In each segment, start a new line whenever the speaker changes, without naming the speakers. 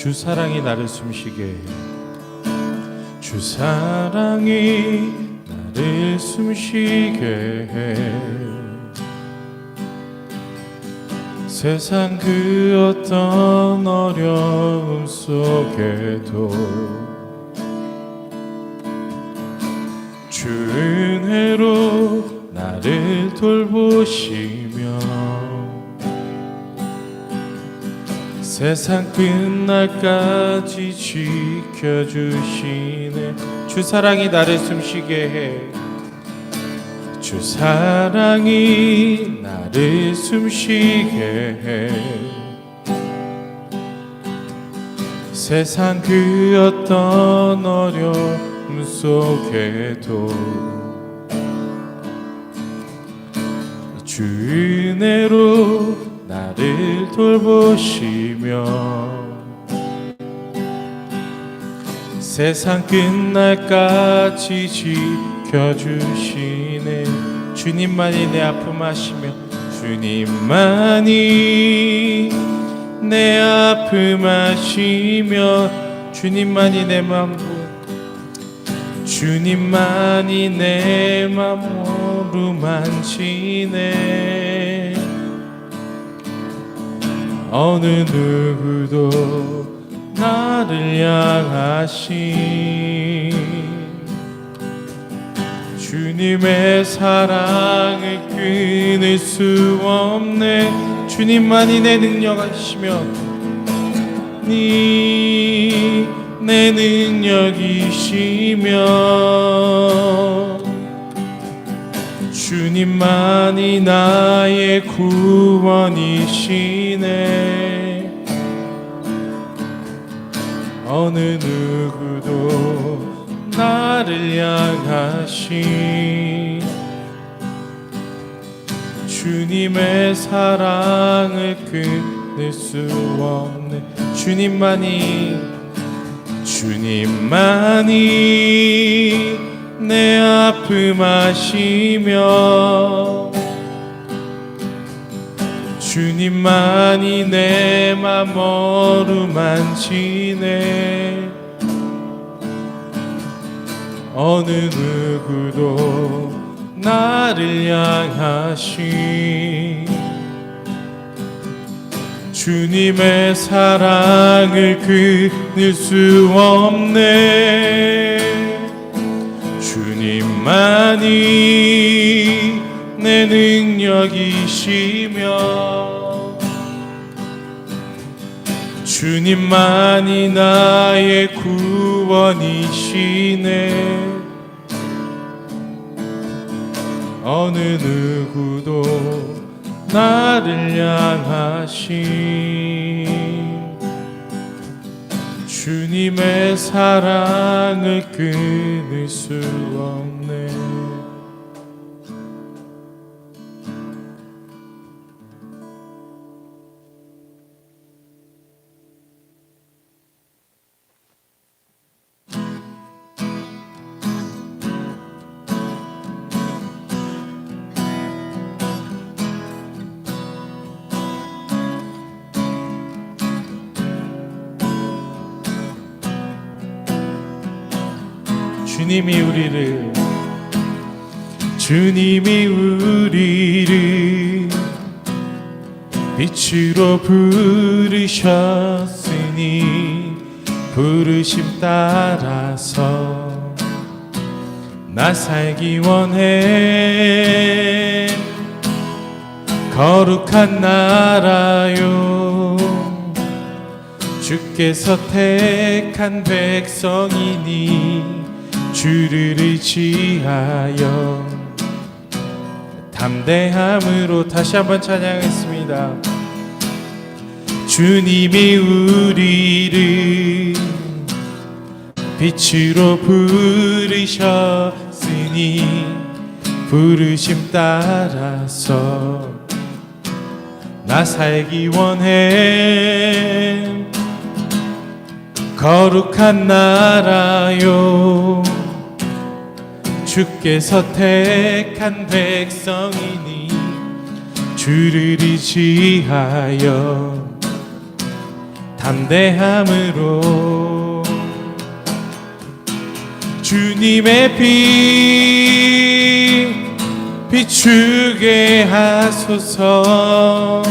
주 사랑이 나를 숨쉬게 해. 주 사랑이 나를 숨쉬게 해. 세상 그 어떤 어려움 속에도 주 은혜로 나를 돌보시며 세상 끝날까지 지켜주시네. 주 사랑이 나를 숨쉬게 해. 주 사랑이 나를 숨쉬게 해. 세상 그 어떤 어려움 속에도 주 은혜로 나를 돌보시며 세상 끝날까지 지켜주시네. 주님만이 내 아픔 아시며 주님만이 내 아픔 아시며 주님만이 내 마음 주님만이 내맘 어루만지네 어느 누구도 나를 향하신 주님의 사랑을 끊을 수 없네. 주님만이 내 능력하시며 니내 능력이시며 주님만이 나의 구원이시네. 어느 누구도 나를 향하신 주님의 사랑을 끊을 수 없네. 주님만이 주님만이 내 아픔 아시며 주님만이 내 맘 어루만지네 어느 누구도 나를 향하신 주님의 사랑을 끊을 수 없네 주님만이 내 능력이시며 주님만이 나의 구원이시네. 어느 누구도 나를 향하신 주님의 사랑을 끊을 수 없네 주님이 우리를 주님이 우리를 빛으로 부르셨으니 부르심 따라서 나 살기 원해. 거룩한 나라요. 주께서 택한 백성이니 주를 의지하여 담대함으로 다시 한번 찬양했습니다. 주님이 우리를 빛으로 부르셨으니 부르심 따라서 나 살기 원해 거룩한 나라요 주께서 택한 백성이니 주를 의지하여 담대함으로 주님의 빛 비추게 하소서.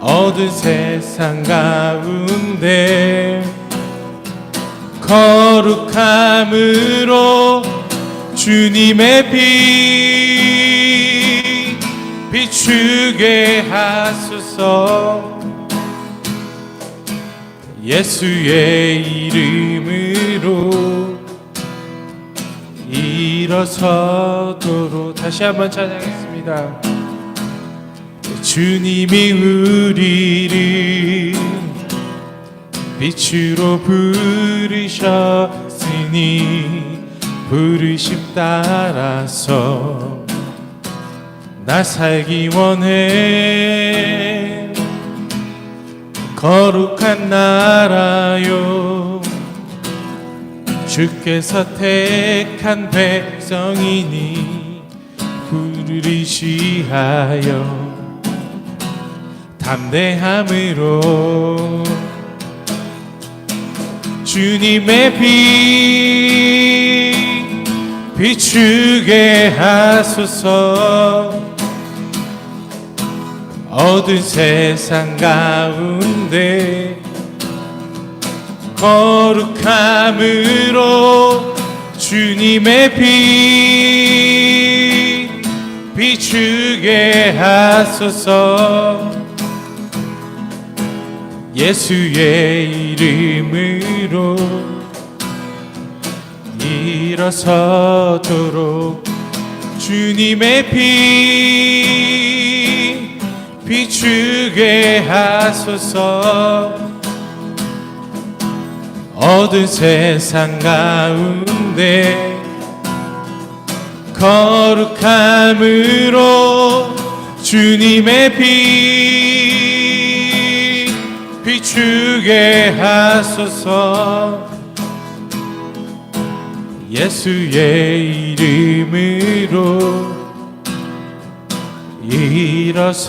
어두운 세상 가운데 거룩함으로 주님의 빛 비추게 하소서 예수의 이름으로 일어서도록 다시 한번 찬양했습니다. 주님이 우리를 빛으로 부르셨으니 부르심 따라서 나 살기 원해. 거룩한 나라요. 주께서 택한 백성이니 부르시하여 담대함으로 주님의 빛 비추게 하소서. 어두운 세상 가운데 거룩함으로 주님의 빛 비추게 하소서 예수의 이름으로 일어서도록 주님의 빛 비추게 하소서. 어두운 세상 가운데 거룩함으로 주님의 빛 비추게 하소서. 예수의 이름으로 일어서도록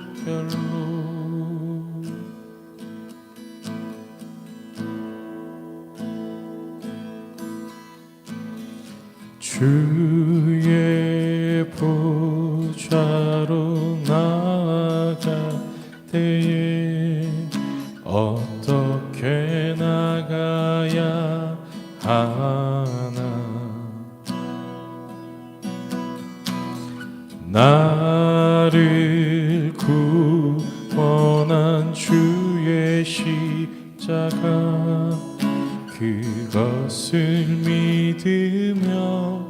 로 주의 보좌로 나아갈 때에 어떻게 나가야 하나? 나를 것을 믿으며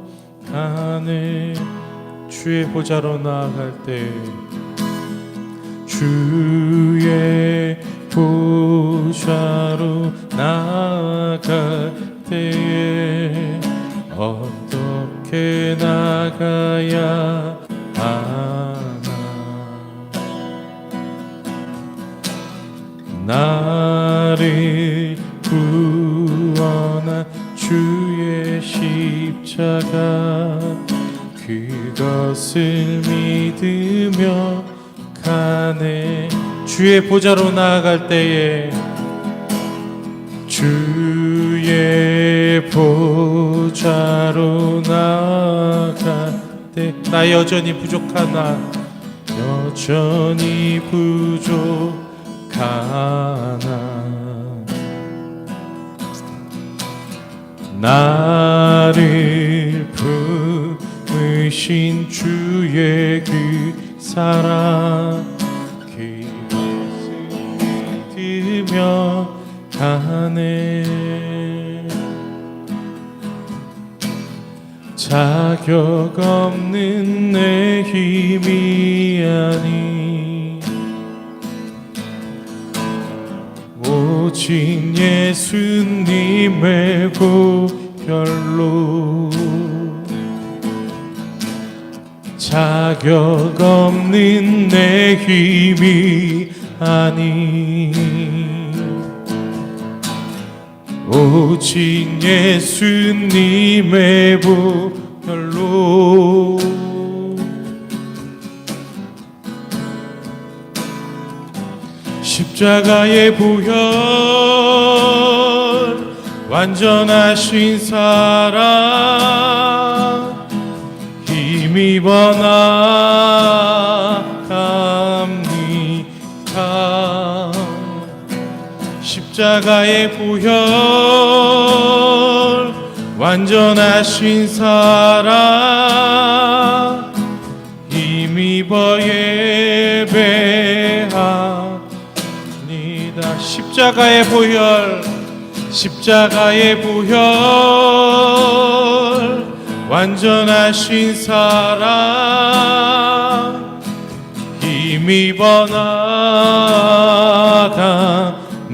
가네 주의 보좌로 나아갈 때 주의 보좌로 나아갈 때에 어떻게 나가야 하나? 나를 십자가 그것을 믿으며 가네. 주의 보좌로 나아갈 때에 주의 보좌로 나아갈 때 나 여전히 부족하나 여전히 부족하나. 나를 품으신 주의 그 사랑 그것을 믿으며 가네. 자격 없는 내 힘이 아니 오직 예수님의 보혈로 자격 없는 내 힘이 아니. 오직 예수님의 보혈로 십자가의 보혈 완전하신 사랑 힘입어 나갑니다. 십자가의 보혈 완전하신 사랑 힘입어 예배합니다. 십자가의 보혈 십자가의 보혈 완전하신 사랑 힘입어 나갑니다.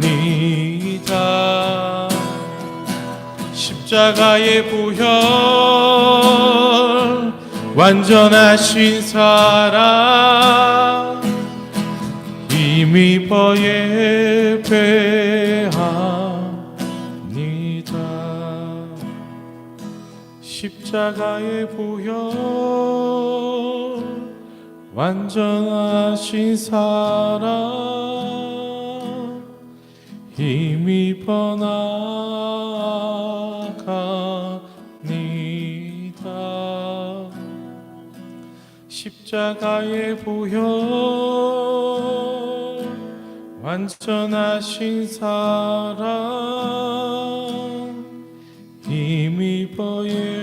십자가의 보혈 완전하신 사랑 힘입어 예배합 십자가의 보혈 완전하신 사랑 힘입어 나갑니다. 십자가의 보혈 완전하신 사랑 힘입어 예